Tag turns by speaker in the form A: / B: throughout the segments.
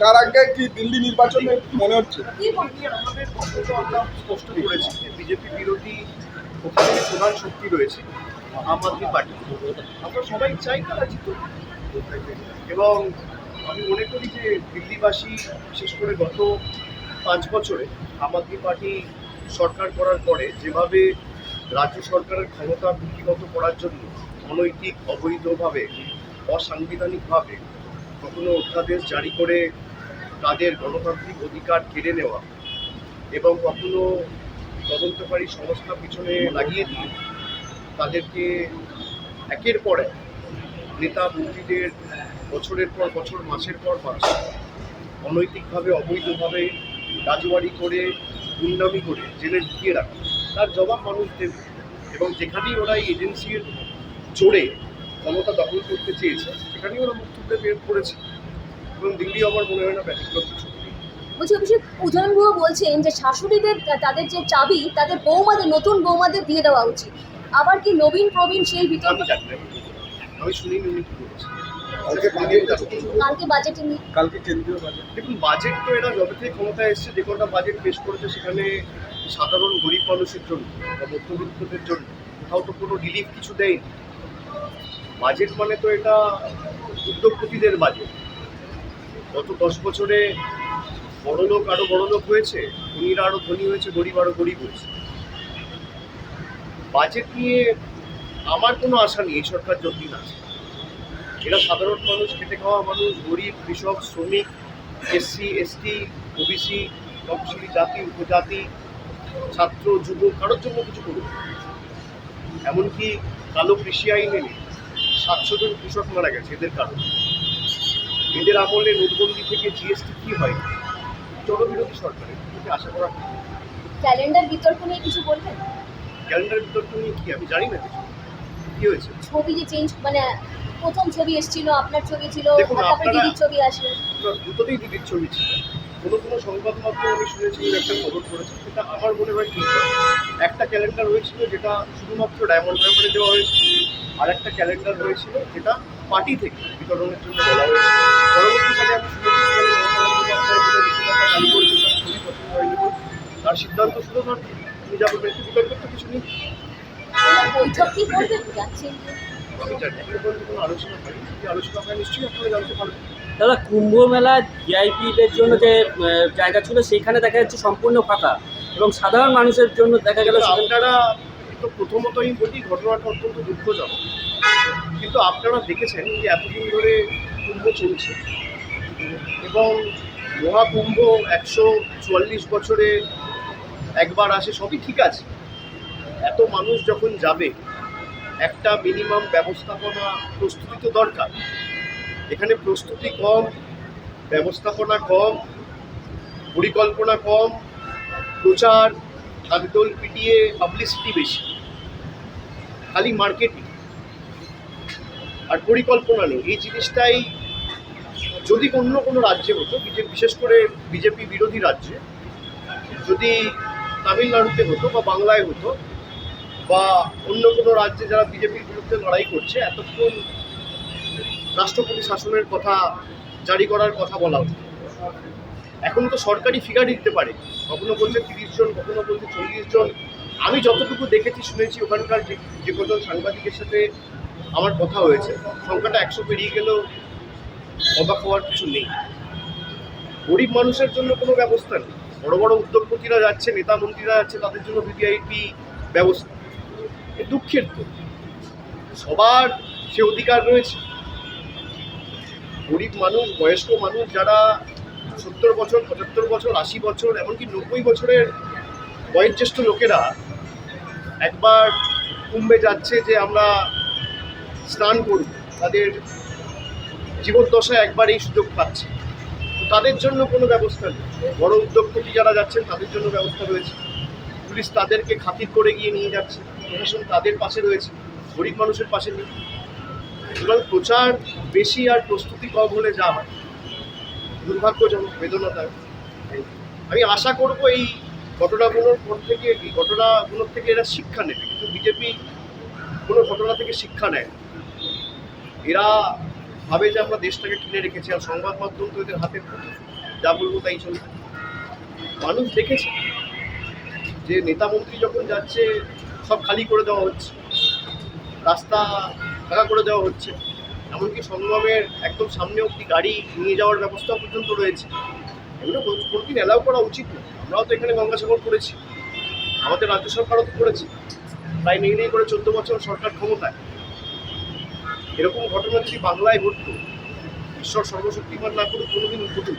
A: তার আগে কি দিল্লি নির্বাচনে মনে হচ্ছে?
B: স্পষ্ট করেছি যে বিজেপি বিরোধী ওখানে প্রধান শক্তি রয়েছে আম আদমি পার্টি। আমরা সবাই চাই তারা জিতুক। এবং আমি মনে করি যে দিল্লিবাসী, বিশেষ করে গত পাঁচ বছরে আম আদমি পার্টি সরকার করার পরে যেভাবে রাজ্য সরকারের ক্ষমতা কুক্ষিগত করার জন্য অনৈতিক, অবৈধভাবে, অসাংবিধানিকভাবে কখনো অধ্যাদেশ জারি করে তাদের গণতান্ত্রিক অধিকার কেড়ে নেওয়া এবং কখনো তদন্তকারী সংস্থা পিছনে লাগিয়ে দিয়ে তাদেরকে একের পর এক নেতা মন্ত্রীদের বছরের পর বছর, মাসের পর মাস অনৈতিকভাবে, অবৈধভাবে রাজবাড়ি করে, গুন্ডামি করে জেলে ঢুকিয়ে রাখা। তার জবাব মানুষ দেবে এবং যেখানেই ওরা এই এজেন্সির জোরে ক্ষমতা দখল করতে চেয়েছে সেখানেই ওরা মুখ তুলতে বের করেছে। এবং দিল্লি আমার মনে হয় না ব্যতিক্রম কিছু।
C: বলছি অভিষেক উদয়ন গুহ বলছেন যে শাশুড়িদের তাদের যে চাবি তাদের বৌমাদের নতুন বৌমাদের দিয়ে দেওয়া উচিত। আবার কি নবীন প্রবীণ সেই বিতর্ক?
B: আমি জানি না আমি শুনিনি উনি কি বলেছেন।
C: কালকে বাজেটে
A: কালকে কেন্দ্রীয় বাজেট।
B: দেখুন বাজেট তো এরা যবে থেকে ক্ষমতায় এসছে যে কটা বাজেট পেশ করেছে সেখানে সাধারণ গরিব মানুষের জন্য বা মধ্যবিত্তদের জন্য কোথাও তো কোনো রিলিফ কিছু দেয়নি। বাজেট মানে তো এটা উদ্যোগপতিদের বাজেট। গত দশ বছরে বড় লোক আরও বড় লোক হয়েছে, ধনীরা আরও ধনী হয়েছে, গরিব আরও গরিব হয়েছে। বাজেট নিয়ে আমার কোনো আশা নেই, এই সরকার যতদিন আছে এরা সাধারণ মানুষ, খেটে খাওয়া মানুষ, গরিব, কৃষক, শ্রমিক, এসসি, এসটি, ওবিসি, তফসিলি জাতি, উপজাতি, ছাত্র, যুবক, কারোর জন্য কিছু করুন এমনকি কালো কৃষি আইন আইনে সাতশো জন কৃষক মারা গেছে এদের কারণে। এদের আমলে নোটবন্দি থেকে জিএসটি কি হয়? জনবিরোধী সরকারের থেকে আশা করা
C: ক্যালেন্ডার বিতর্ক নিয়ে কিছু বলবেন?
B: ক্যালেন্ডার বিতর্ক নিয়ে কি? আমি জানি না কিছু। কি হয়েছে?
C: ছবি যে চেঞ্জ মানে প্রথম ছবি এসেছিল আপনার ছবি ছিল তারপরে দিদির ছবি আসলো।
B: দুটোতেই দিদির ছবি ছিল। কোনো কোনো সংবাদ মাধ্যমে আমি শুনেছি একটা খবর করেছে সেটা আমার মনে হয় ঠিক একটা ক্যালেন্ডার হয়েছিল যেটা শুধুমাত্র ডায়মন্ড হারবারে দেওয়া হয়েছিল আর একটা ক্যালেন্ডার হয়েছিল যেটা পার্টি থেকে বিতরণের জন্য বলা হয়েছে পরবর্তীকালে আমি তার সিদ্ধান্ত শুধু ধর তিনি যা বলবেন বিতর্ক তো কিছু নেই।
C: কোনো বৈঠক কি করবেন যাচ্ছেন?
B: আমি জানি কোনো আলোচনা হয়নি। আলোচনা হয় নিশ্চয়ই আপনারা জানতে পারবেন।
D: দাদা কুম্ভ মেলা ভিআইপিদের জন্য যে জায়গা ছিল সেখানে দেখা যাচ্ছে সম্পূর্ণ ফাঁকা এবং সাধারণ মানুষের জন্য দেখা গেল
B: আপনারা, তো প্রথমত আমি বলি, ঘটনাটা অত্যন্ত দুঃখজনক। কিন্তু আপনারা দেখেছেন যে এতদিন ধরে কুম্ভ চলছে। এবং মহাকুম্ভ একশো চুয়াল্লিশ বছরে একবার আসে, সবই ঠিক আছে। এত মানুষ যখন যাবে, একটা মিনিমাম ব্যবস্থাপনা প্রস্তুতি তো দরকার। এখানে প্রস্তুতি কম, ব্যবস্থাপনা কম, পরিকল্পনা কম, প্রচার ঢাকঢোল পিটিয়ে পাবলিসিটি বেশি, খালি মার্কেটিং আর পরিকল্পনা নেই। এই জিনিসটাই যদি অন্য কোনো রাজ্যে হতো, বিজে- বিশেষ করে বিজেপি বিরোধী রাজ্যে, যদি তামিলনাড়ুতে হতো বা বাংলায় হতো, বা অন্য কোনো রাজ্যে যারা বিজেপির বিরুদ্ধে লড়াই করছে, এতক্ষণ রাষ্ট্রপতি শাসনের কথা জারি করার কথা বলা হতো এখন তো সরকারি ফিগার দিতে পারে। কখনো বলছে তিরিশ জন, কখনো বলছে চল্লিশ জন। আমি যতটুকু দেখেছি, শুনেছি ওখানকার যে যে কজন সাংবাদিকের সাথে আমার কথা হয়েছে, সংখ্যাটা একশো পেরিয়ে গেলেও অবাক হওয়ার কিছু নেই। গরিব মানুষের জন্য কোনো ব্যবস্থা নেই। বড় বড় উদ্যোগপতিরা যাচ্ছে, নেতা মন্ত্রীরা যাচ্ছে, তাদের জন্য ভিভিআইপি ব্যবস্থা। দুঃখের তো। সবার সে অধিকার রয়েছে। গরিব মানুষ, বয়স্ক মানুষ যারা সত্তর বছর, পঁচাত্তর বছর, আশি বছর, এমনকি নব্বই বছরের বয়োজ্যেষ্ঠ লোকেরা একবার কুম্ভে যাচ্ছে যে আমরা স্নান করব। তাদের জীবদ্দশায় একবার এই সুযোগ পাচ্ছে। তাদের জন্য কোনো ব্যবস্থা নেই। বড় উদ্যোগপতি যারা যাচ্ছেন, তাদের জন্য ব্যবস্থা রয়েছে। পুলিশ তাদেরকে খাতির করে গিয়ে নিয়ে যাচ্ছে। প্রশাসন তাদের পাশে রয়েছে। গরিব মানুষের পাশে নেই। সুতরাং প্রচার বেশি আর প্রস্তুতি কম হলে যা হয়। দুর্ভাগ্যজনক, বেদনাদায়ক। আমি আশা করব এই ঘটনাগুলোর পর থেকে, এই ঘটনাগুলোর থেকে এরা শিক্ষা নেবে, কিন্তু বিজেপি কোনো ঘটনা থেকে শিক্ষা নেয় এরা ভাবে যে আমরা দেশটাকে কিনে রেখেছি আর সংবাদ মাধ্যম তো এদের হাতে যা বলব তাই চলবে। মানুষ দেখেছে যে নেতা মন্ত্রী যখন যাচ্ছে, সব খালি করে দেওয়া হচ্ছে। রাস্তা ফাঁকা করে দেওয়া হচ্ছে। এমনকি সংগমের একদম সামনে অব্দি গাড়ি নিয়ে যাওয়ার ব্যবস্থা পর্যন্ত রয়েছে। এগুলো কোনোদিন অ্যালাউ করা উচিত না আমরাও তো এখানে গঙ্গাসাগর করেছি। আমাদের রাজ্য সরকারও তো করেছে। প্রায় নেই নেই করে চোদ্দ বছর সরকার ক্ষমতায়। এরকম ঘটনা যদি বাংলায় ঘটতো, ঈশ্বর সর্বশক্তিমান না করে কোনোদিন ঘটুক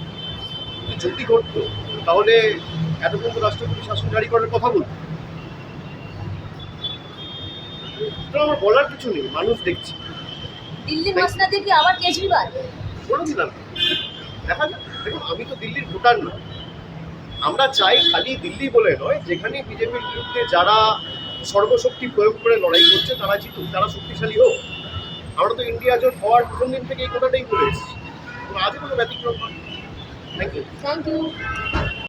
B: কিন্তু যদি ঘটতো, তাহলে এতক্ষণ তো রাষ্ট্রপতি শাসন জারি করার কথা বলতো সুতরাং আমার বলার কিছু নেই মানুষ দেখছে।
C: দিল্লি মাসনাদে কি আবার কেজরিওয়াল?
B: বলে দিলাম দেখা যাক দেখুন আমি তো দিল্লির ভোটার না। আমরা চাই খালি দিল্লি বলে নয় যেখানে বিজেপির বিরুদ্ধে যারা সর্বশক্তি প্রয়োগ করে লড়াই করছে তারা জিতুক তারা শক্তিশালী হোক। আমরা তো ইন্ডিয়া জোট হওয়ার প্রথম দিন থেকে এই কথাটাই বলে এসেছি। আজও কোনো ব্যতিক্রম থ্যাংক ইউ
C: থ্যাংক ইউ